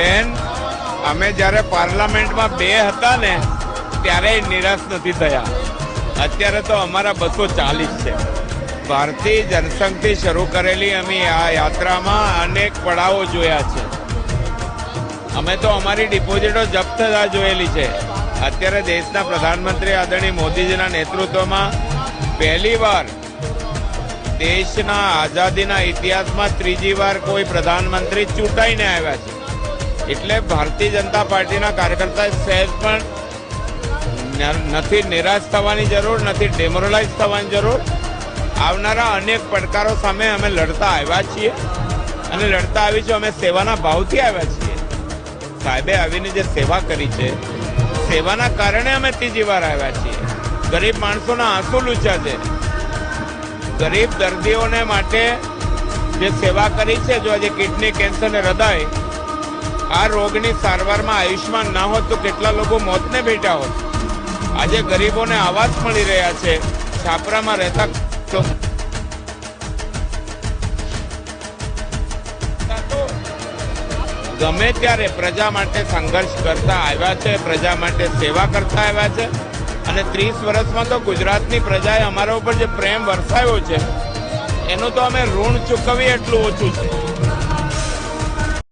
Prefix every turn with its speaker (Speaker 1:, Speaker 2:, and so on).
Speaker 1: બેન, અમે જ્યારે પાર્લામેન્ટમાં બે હતા ને, ત્યારે નિરાશ નથી થયા. અત્યારે તો અમારા બસો ચાલીસ છે. ભારતીય જનસંઘથી શરૂ કરેલી અમે આ યાત્રામાં અનેક પડાવો જોયા છે. અમે તો અમારી ડિપોઝિટો જપ્ત થતા જોયેલી છે. અત્યારે દેશના પ્રધાનમંત્રી આદરણીય મોદીજીના નેતૃત્વમાં પહેલીવાર દેશના આઝાદીના ઇતિહાસમાં ત્રીજી વાર કોઈ પ્રધાનમંત્રી ચૂંટાઈને આવ્યા છે. એટલે ભારતીય જનતા પાર્ટીના કાર્યકર્તા સહેજ પણ નથી નિરાશ થવાની જરૂર, નથી ડેમોરલાઇઝ થવાની જરૂર. આવનારા અનેક પડકારો સામે અમે લડતા આવ્યા છીએ. અને લડતા આવી છું અમે સેવાના ભાવથી આવ્યા છીએ. સાહેબે આવીને જે સેવા કરી છે, સેવાના કારણે અમે ત્રીજી વાર આવ્યા છીએ. ગરીબ માણસોના આંસુ લૂચા છે. ગરીબ દર્દીઓને માટે જે સેવા કરી છે, જો આજે કિડની કેન્સર ને હૃદય આ રોગની સારવારમાં આયુષ્યમાન ના હોત તો કેટલા લોકો મોતને ભેટ્યા હોત? આજે ગરીબોને આવાસ મળી રહ્યા છે. છાપરામાં રહેતા તો ગમે ત્યારે પ્રજા માટે સંઘર્ષ કરતા આવ્યા છે, પ્રજા માટે સેવા કરતા આવ્યા છે. અને ત્રીસ વર્ષમાં તો ગુજરાતની પ્રજાએ અમારા ઉપર જે પ્રેમ વરસાવ્યો છે, એનું તો અમે ઋણ ચૂકવીએ એટલું ઓછું છે.